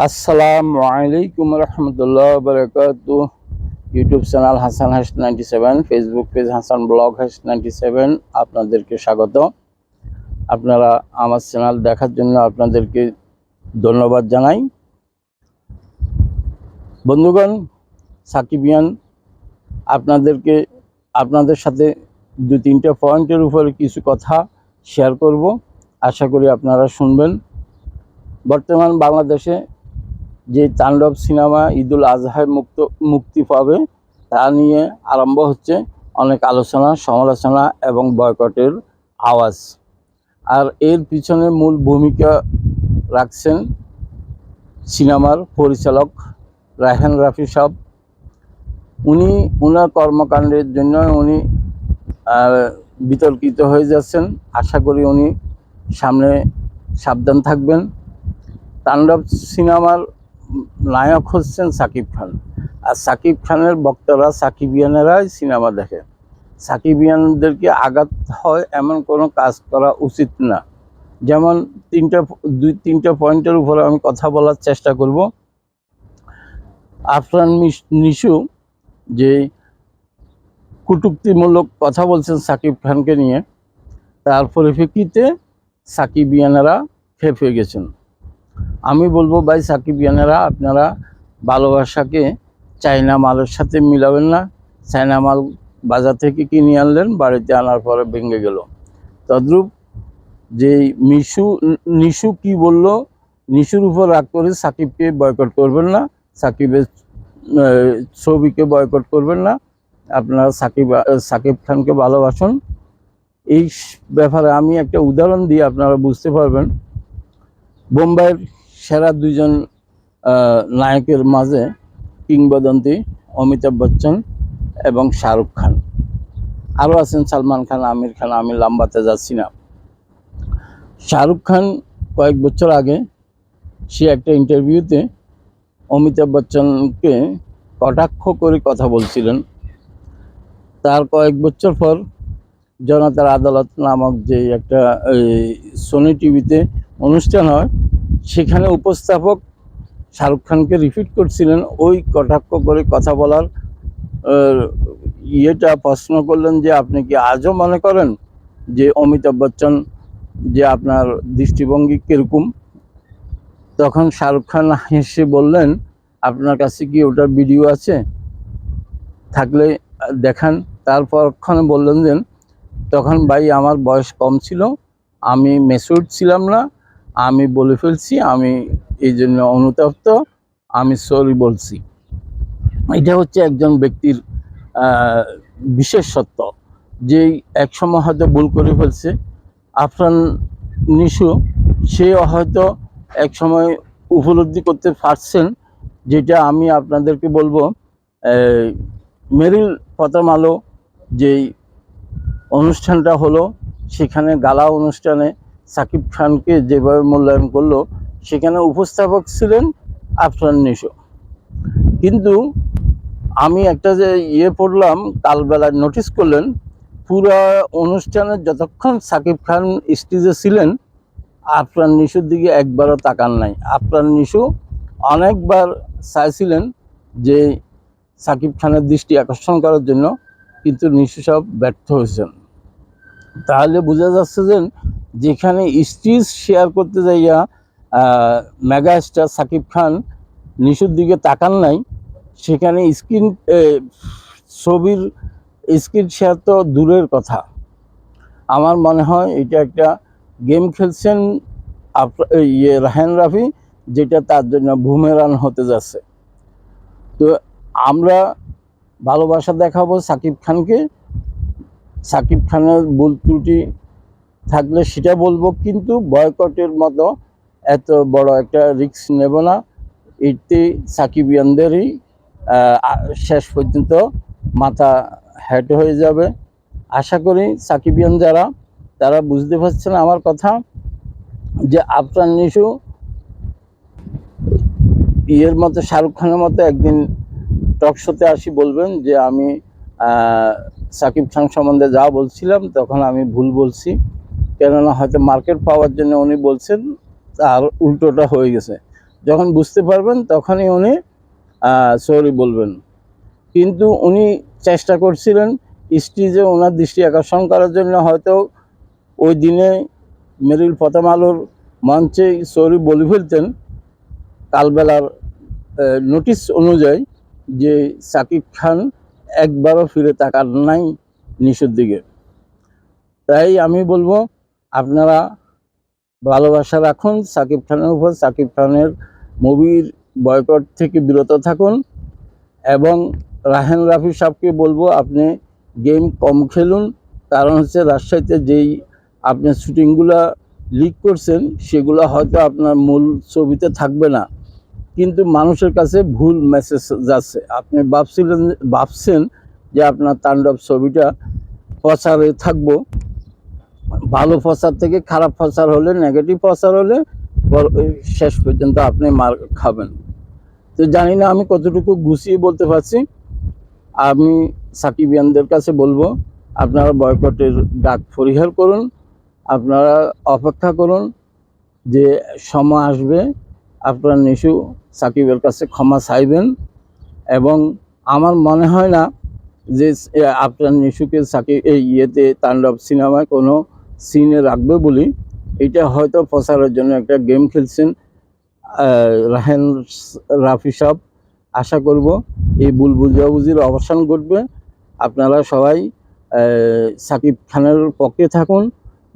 আসসালামু আলাইকুম রহমতুল্লাহ বরকাত। ইউটিউব চ্যানেল হাসান হাস ninety seven, Facebook page Hasan blog হাস নাইনটি সেভেন আপনাদেরকে স্বাগত। আপনারা আমার চ্যানেল দেখার জন্য আপনাদেরকে ধন্যবাদ জানাই। বন্ধুগণ, সাকিবিয়ান, আপনাদেরকে, আপনাদের সাথে দু তিনটে পয়েন্টের উপরে কিছু কথা শেয়ার করব। আশা করি আপনারা শুনবেন। বর্তমান বাংলাদেশে যে তাণ্ডব সিনেমা ঈদুল আজহায় মুক্ত, মুক্তি পাবে, তা নিয়ে আরম্ভ হচ্ছে অনেক আলোচনা, সমালোচনা এবং বয়কটের আওয়াজ। আর এর পিছনে মূল ভূমিকা রাখছেন সিনেমার পরিচালক রায়হান রাফি সাহ উনি ওনার কর্মকাণ্ডের জন্য উনি বিতর্কিত হয়ে যাচ্ছেন। আশা করি উনি সামনে সাবধান থাকবেন। তাণ্ডব সিনেমার নায়ক হচ্ছেন সাকিব খান। আর সাকিব খানের বক্তারা সাকিবিয়ানেরাই সিনেমা দেখে। সাকিবিয়ানদেরকে আঘাত হয় এমন কোনো কাজ করা উচিত না। যেমন তিনটা, দুই, তিনটা পয়েন্টের উপরে আমি কথা বলার চেষ্টা করব। আফরান নিশু যে কটূক্তিমূলক কথা বলছেন সাকিব খানকে নিয়ে, তার পরিপ্রেক্ষিতে সাকিবিয়ানেরা খেপে গেছেন। আমি বলব ভাই সাকিবিয়ানেরা আপনারা ভালোবাসাকে চাইনা মালের সাথে মিলাবেন না। চাইনা মাল বাজার থেকে কিনে আনলেন, বাড়িতে আনার পরে ভেঙে গেল। তদ্রূপ যে মিশু, নিশু কি বলল, নিশুর উপর রাগ করে সাকিবকে বয়কট করবেন না। সাকিবের ছবিকে বয়কট করবেন না। আপনারা সাকিব সাকিব খানকে ভালোবাসুন। এই ব্যাপারে আমি একটা উদাহরণ দিয়ে আপনারা বুঝতে পারবেন। বোম্বাইয়ের সেরা দুইজন আহ, নায়কের মাঝে কিংবদন্তি অমিতাভ বচ্চন এবং শাহরুখ খান। আরও আছেন সালমান খান আমির খান আমি লাম্বাতে যাচ্ছি না। শাহরুখ খান কয়েক বছর আগে সে একটা ইন্টারভিউতে অমিতাভ বচ্চনকে কটাক্ষ করে কথা বলছিলেন। তার কয়েক বছর পর জনতার আদালত নামক যে একটা সোনি টিভিতে অনুষ্ঠান হয় সেখানে উপস্থাপক শাহরুখ খানকে রিপিট করছিলেন, ওই কটাক্ষ করে কথা বলার ইয়েটা প্রশ্ন করলেন যে, আপনি কি আজও মনে করেন যে অমিতাভ বচ্চন যে আপনার দৃষ্টিভঙ্গি কীরকম? তখন শাহরুখ খান হেসে বললেন, আপনার কাছে কি ওটার ভিডিও আছে? থাকলে দেখান। তারপর ক্ষণে বললেন যে, তখন ভাই আমার বয়স কম ছিল, আমি মেসুর ছিলাম না আমি বলে ফেলছি আমি এই জন্য অনুতপ্ত আমি সরি বলছি। এটা হচ্ছে একজন ব্যক্তির আহ, বিশেষত্ব যে একসময় হয়তো ভুল করে ফেলছে। আফরান নিশু সে হয়তো একসময় উপলব্ধি করতে পারছেন যেটা আমি আপনাদেরকে বলব মেরিল প্রথম আলো যেই অনুষ্ঠানটা হলো সেখানে গালা অনুষ্ঠানে সাকিব খানকে যেভাবে মূল্যায়ন করল, সেখানে উপস্থাপক ছিলেন আফরান নিশো। কিন্তু আমি একটা যে ইয়ে পড়লাম কালবেলায় নোটিস করলেন, পুরো অনুষ্ঠানে যতক্ষণ সাকিব খান স্টেজে ছিলেন, আফরান নিশুর দিকে একবারও তাকান নাই। আফরান নিশু অনেকবার চাইছিলেন যে সাকিব খানের দৃষ্টি আকর্ষণ করার জন্য, কিন্তু নিশু সব ব্যর্থ হয়েছেন। তাহলে বোঝা যাচ্ছে যে যেখানে স্টেজ শেয়ার করতে যাইয়া আহ, মেগা স্টার সাকিব খান নিশুর দিকে তাকান নাই সেখানে স্ক্রিন ছবির স্ক্রিন শেয়ার তো দূরের কথা। আমার মনে হয় এটা একটা গেম খেলছেন ইয়ে রাহেন রাফি যেটা তার জন্য বুমেরান হতে যাচ্ছে। তো আমরা ভালোবাসা দেখাবো সাকিব খানকে। সাকিব খানের ভুল ত্রুটি থাকলে সেটা বলব, কিন্তু বয়কটের মতো এত বড় একটা রিস্ক নেব না। এতে সাকিবিয়ানদেরই শেষ পর্যন্ত মাথা হ্যাট হয়ে যাবে। আশা করি সাকিবিয়ান যারা, তারা বুঝতে পারছেন আমার কথা, যে আফরান নিশু ইয়ের মতো, শাহরুখ খানের মতো একদিন টক শোতে আসি বলবেন যে আমি সাকিব খান সম্বন্ধে যা বলছিলাম, তখন আমি ভুল বলছি। কেননা হয়তো মার্কেট পাওয়ার জন্য উনি বলছেন, তার উল্টোটা হয়ে গেছে। যখন বুঝতে পারবেন, তখনই উনি সরি বলবেন। কিন্তু উনি চেষ্টা করছিলেন স্টেজে ওনার দৃষ্টি আকর্ষণ করার জন্য হয়তো ওই দিনে মেরিল প্রথম আলোর মঞ্চে সরি বলে ফেলতেন। কালবেলার নোটিশ অনুযায়ী যে সাকিব খান একবারও ফিরে তাকার নাই নিশুর দিকে। তাই আমি বলব আপনারা ভালোবাসা রাখুন, সাকিব খানের উপর, সাকিব খানের মুভির বয়কট থেকে বিরত থাকুন। এবং রাহেন রাফি সাহেবকে বলব, আপনি গেম কম খেলুন। কারণ হচ্ছে রাজশাহীতে যেই আপনি শুটিংগুলো লিক করছেন, সেগুলো হয়তো আপনার মূল ছবিতে থাকবে না। কিন্তু মানুষের কাছে ভুল মেসেজ যাচ্ছে। আপনি ভাবছিলেন, ভাবছেন যে আপনার তাণ্ডব ছবিটা প্রচারে থাকব। ভালো প্রচার থেকে খারাপ প্রচার হলে নেগেটিভ প্রচার হলে শেষ পর্যন্ত আপনি মার খাবেন। তো জানি না আমি কতটুকু গুছিয়ে বলতে পারছি। আমি সাকিবিয়ানদের কাছে বলব, আপনারা বয়কটের ডাক পরিহার করুন, আপনারা অপেক্ষা করুন যে সময় আসবে, আপনার নিশু সাকিবের কাছে ক্ষমা চাইবেন। এবং আমার মনে হয় না যে আপনার নিশুকে সাকিব এই ইয়েতে তাণ্ডব সিনেমায় কোনো সিনে রাখবে বলি, এটা হয়তো প্রচারের জন্য একটা গেম খেলছেন রাহেন রাফি সাহেব আশা করব এই ভুল বুঝাবুঝির অবসান ঘটবে। আপনারা সবাই সাকিব খানের পক্ষে থাকুন,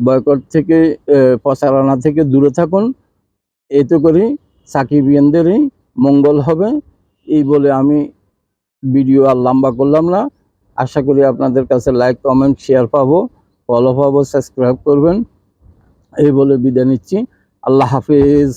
বয়কট থেকে প্রচারণা থেকে দূরে থাকুন। এতে করে সাকিবিয়ানদেরই মঙ্গল হবে। এই বলে আমি ভিডিও আর লম্বা করলাম না। আশা করি আপনাদের কাছে লাইক কমেন্ট শেয়ার পাবো। ফলো পাবো সাবস্ক্রাইব করবেন। এই বলে বিদায় নিচ্ছি। আল্লাহ হাফিজ।